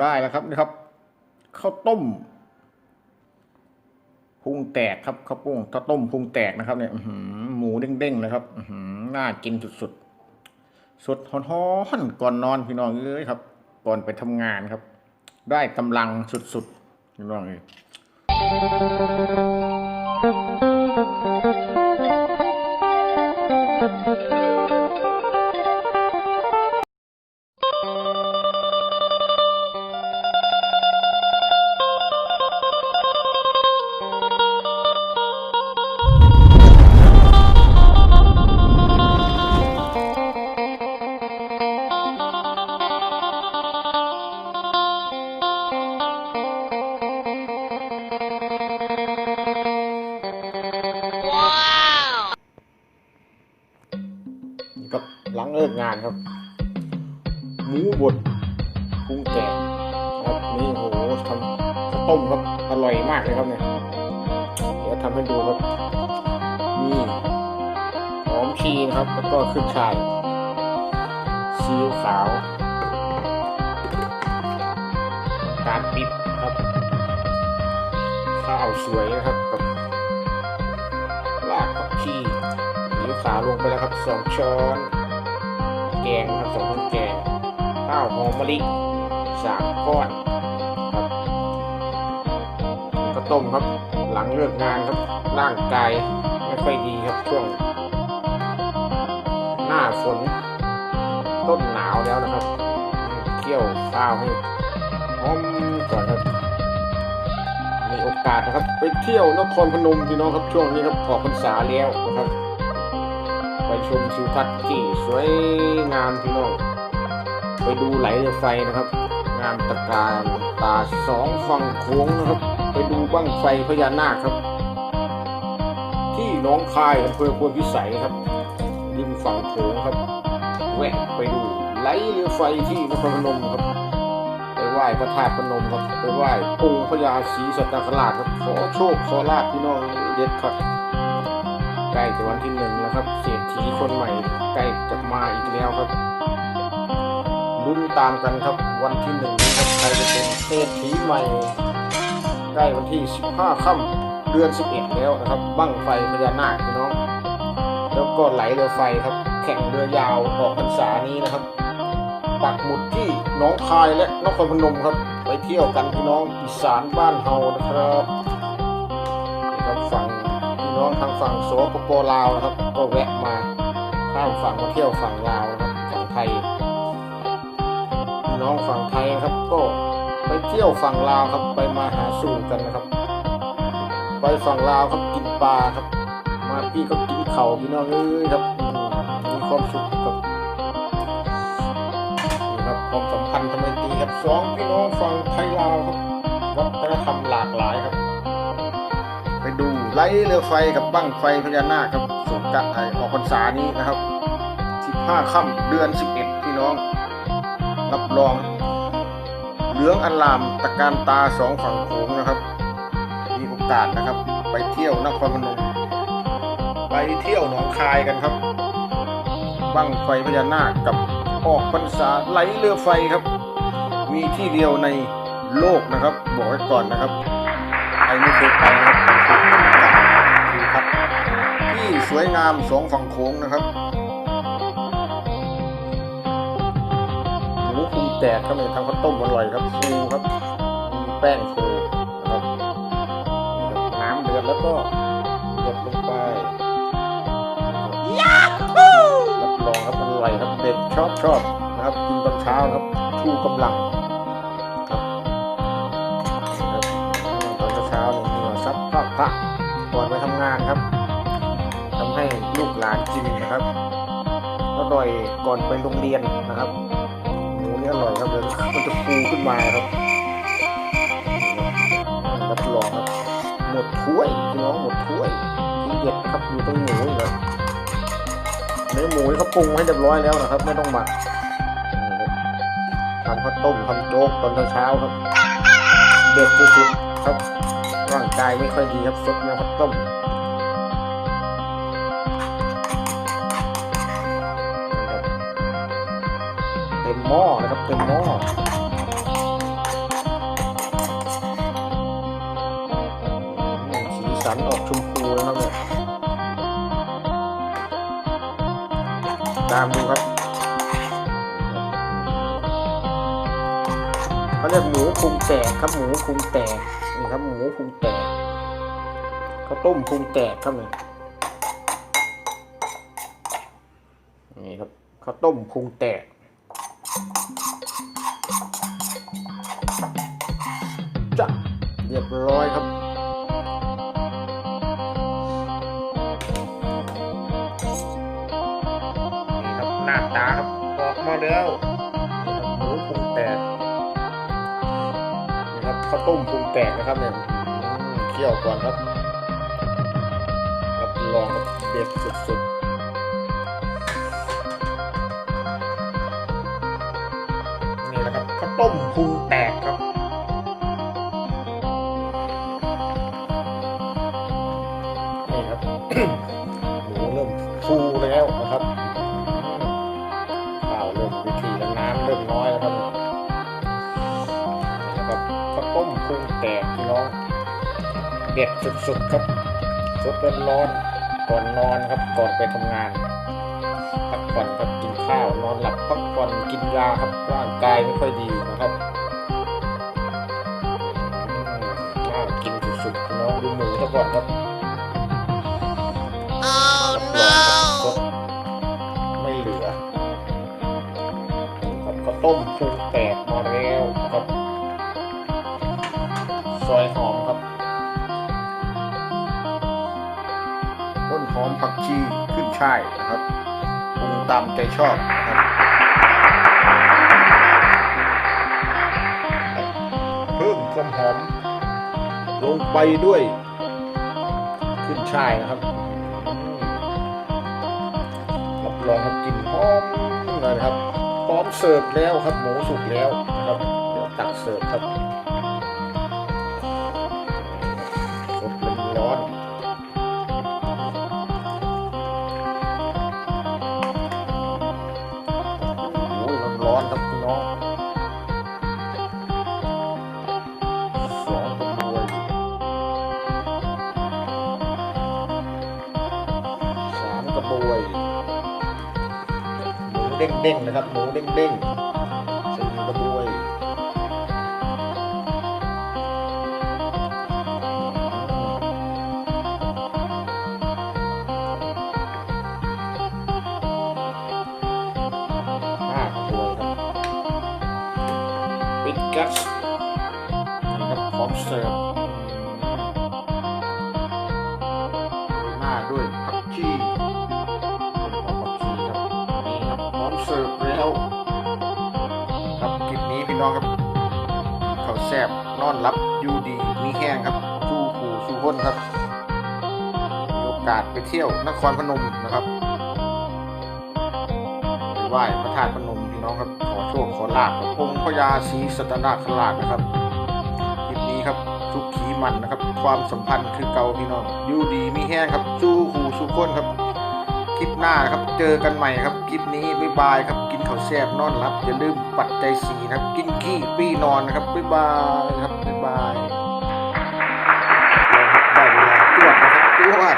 ได้แล้วครับนี่ครับข้าวต้มพุงแตกครับข้าวปุ้งข้าวต้มพุงแตกนะครับเนี่ยหหมูเด้งๆเลยครับออืน่ากินสุดๆสดฮ้อนๆก่อนนอนพี่น้องเอ้ยครับ ก่อนไปทำงานครับ ได้กำลังสุดๆพี่น้องเอ้ย หลังเลิกงานครับ หมูบดพุงแตกครับนี่โหทำข้าวต้มครับอร่อยมากเลยครับเนี่ยเดี๋ยวทำให้ดูครับนี่หอมชีนะครับ แล้วก็ขึ้นช่ายซีอิ๊วขาวน้ำตาลปิ๊บครับข้าวสวยนะครับกับรากผักชีซีอิ๊วขาวลงไปแล้วครับสองช้อน กงครับสองช้อนแกงข้าวหอมมะลิสามก้อนครับก็ต้มครับหลังเลิกงานครับร่างกายไม่ค่อยดีครับช่วง หน้าฝนต้นหนาวแล้วนะครับเคี่ยวข้าวให้หอมก่อนครับมีโอกาสนะครับ ไปเที่ยวนครพนมพี่น้องครับช่วงนี้ครับออกพรรษาแล้วนะครับ ชมทิวทัศน์ที่สวยงามพี่น้องไปดูไหลเรือไฟนะครับ งามตะการตาสองฝั่งโค้งนะครับ ไปดูบั้งไฟพญานาคครับ ที่น้องคายอำเภอพวนพิสัยครับริมฝั่งโขงครับ แวะไปดูไหลเรือไฟที่นครพนมครับ ไปไหว้พระธาตุพนมครับ ไปไหว้องค์พญาศรีสัตนคราชครับ ขอโชคขอลาภพี่น้องเด็ดครับ ล้จะวันที่หนึ่งแล้วครับ เศรษฐีคนใหม่ใกล้จะมาอีกแล้วครับลุ้นตามกันครับวันที่หนึ่งนี้ครับใครจะเป็นเศรษฐีใหม่ใกล้วันที่ 15ค่ำเดือน 11 แล้วนะครับ บั้งไฟพญานาคพี่น้อง แล้วก็ไหลเรือไฟครับ แข่งเรือยาวออกพรรษานี้นะครับปักหมุดที่หน้องคายและนครพนมครับ ไปเที่ยวกันพี่น้องอีสานบ้านเฮานะครับนี่ครับฝั่ง น้องทางฝั่งโสปปลาวนะครับ ก็แวะมาข้ามฝั่งมาเที่ยวฝั่งลาวนะครับฝั่งไทย น้องฝั่งไทยนะครับก็ไปเที่ยวฝั่งลาวครับไปมาหาสู่กันนะครับ ไปฝั่งลาวครับกินปลาครับ มาพี่ก็กินเข่าพี่น้องเอ้ยครับมีความสุขกับนี่ครับความสัมพันธ์ทำไมตีครับสองพี่น้องฝั่งไทยลาวครับวัฒนธรรมหลากหลายครับ ไล่เรือไฟกับบั้งไฟพญานาคครับสงกรานต์อออกพรรษานี้นะครับ 15ค่ำเดือน 11 พี่น้อง รับรอง เหลืองอันลามตะการตาสองฝั่งโขงนะครับ มีโอกาสนะครับ ไปเที่ยวนครพนม ไปเที่ยวหนองคายกันครับ บั้งไฟพญานาคกับออกพรรษาไหลเรือไฟครับ มีที่เดียวในโลกนะครับ บอกไว้ก่อนนะครับใครไม่เคยไปนะครับ ที่สวยงามสองฝั่งโค้งนะครับหมูพุงแตกก็มีทำข้าวต้มอร่อยครับฟูครับมีแป้งฟูนะครับนี่ครับน้ำเดือดแล้วก็หยดลงไปรับรองครับอร่อยครับเด็กชอบชอบนะครับกินตอนเช้าครับชูกำลังครับตอนเช้าเนี่ยเหงื่อซับพากพระก่อนไปทำงานครับ ลูกหลานกินนะครับอร่อยก่อนไปโรงเรียนนะครับหมูนี่อร่อยครับเดี๋ยมันจะฟูขึ้นมาครับรับรองครับหมดถ้วยพี่น้องหมดถ้วยที่เด็ดครับอยู่ตรงหมูนี่แหละเนื้อหมูนี่เขาปรุงให้เรียบร้อยแล้วนะครับ ไม่ต้องหมักทำข้าวต้มทำโจ๊กตอนเช้าครับ เด็ดสุดๆครับร่างกายไม่ค่อยดีครับซดน้ำข้าวต้ม หม้อนะครับเติมหม้อสีสันออกชมพูนะครับเนี่ยตามดูครับเขาเรียกหมูพุงแตกครับหมูพุงแตกนี่ครับหมูพุงแตกข้าวต้มพุงแตกครับเนี่ยนี่ครับข้าวต้มพุงแตก บร้อยครับ นี่ครับหน้าตาครับออกมาแล้วนี่ครับหมูปรุงแตกนี่ครับข้าวต้มปรุงแตกนะครับเนี่ยอืมเคี่ยวก่อนครับรับรองครับเด็ดสุดๆ เด็ดสุดๆครับสดร้อนๆก่อนนอนครับก่อนไปทำงานพักผ่อนครับกินข้าวนอนหลับพักผ่อนกินยาครับร่างกายไม่ค่อยดีนะครับอืมน่ากินสุดๆพี่น้องดูหมูซะก่อนครับรับรองครับสดไม่เหลือครับข้าวต้มพุงแตกมาแล้วครับ ซอยหอมครับ ผักชีขึ้นช่ายนะครับปรุงตามใจชอบนะครับเพิ่มความหอมลงไปด้วยขึ้นช่ายนะครับรับรองครับกลินหอมเลยนะครับพร้อมเสิร์ฟแล้วครับหมูสุกแล้วนะครับเดี๋ยวตักเสิร์ฟครับ เด้งๆนะครับ หมูเด้งๆสี่กระบวยห้ากระบวยปิดกัสนะครับพร้อมเสิร์ฟ แล้วครับคลิปนี้พี่น้องครับเขาแซบนอนรับอยู่ดีมีแห้งครับสู้ขู่สู้พ้นครับมีโอกาสไปเที่ยวนครพนมนะครับไปไหว้พระธาตุพนมพี่น้องครับขอโชคขอลาบกับองค์พญาศรีสัตนาคราชนะครับคลิปนี้ครับสุขีมันนะครับ ความสัมพันธ์คือเก่าพี่น้องอยู่ดีมีแห้งครับสู้ขู่สู้พ้นครับ คลิปหน้าครับ เจอกันใหม่ครับ คลิปนี้บ๊ายบายครับ กินข้าวแซ่บนอนรับ อย่าลืมปัดใจสีนะครับ กินขี้ปี้นอนนะครับ บ๊ายบายครับ บ๊ายบายได้เวลาตรวจนะครับตรวจ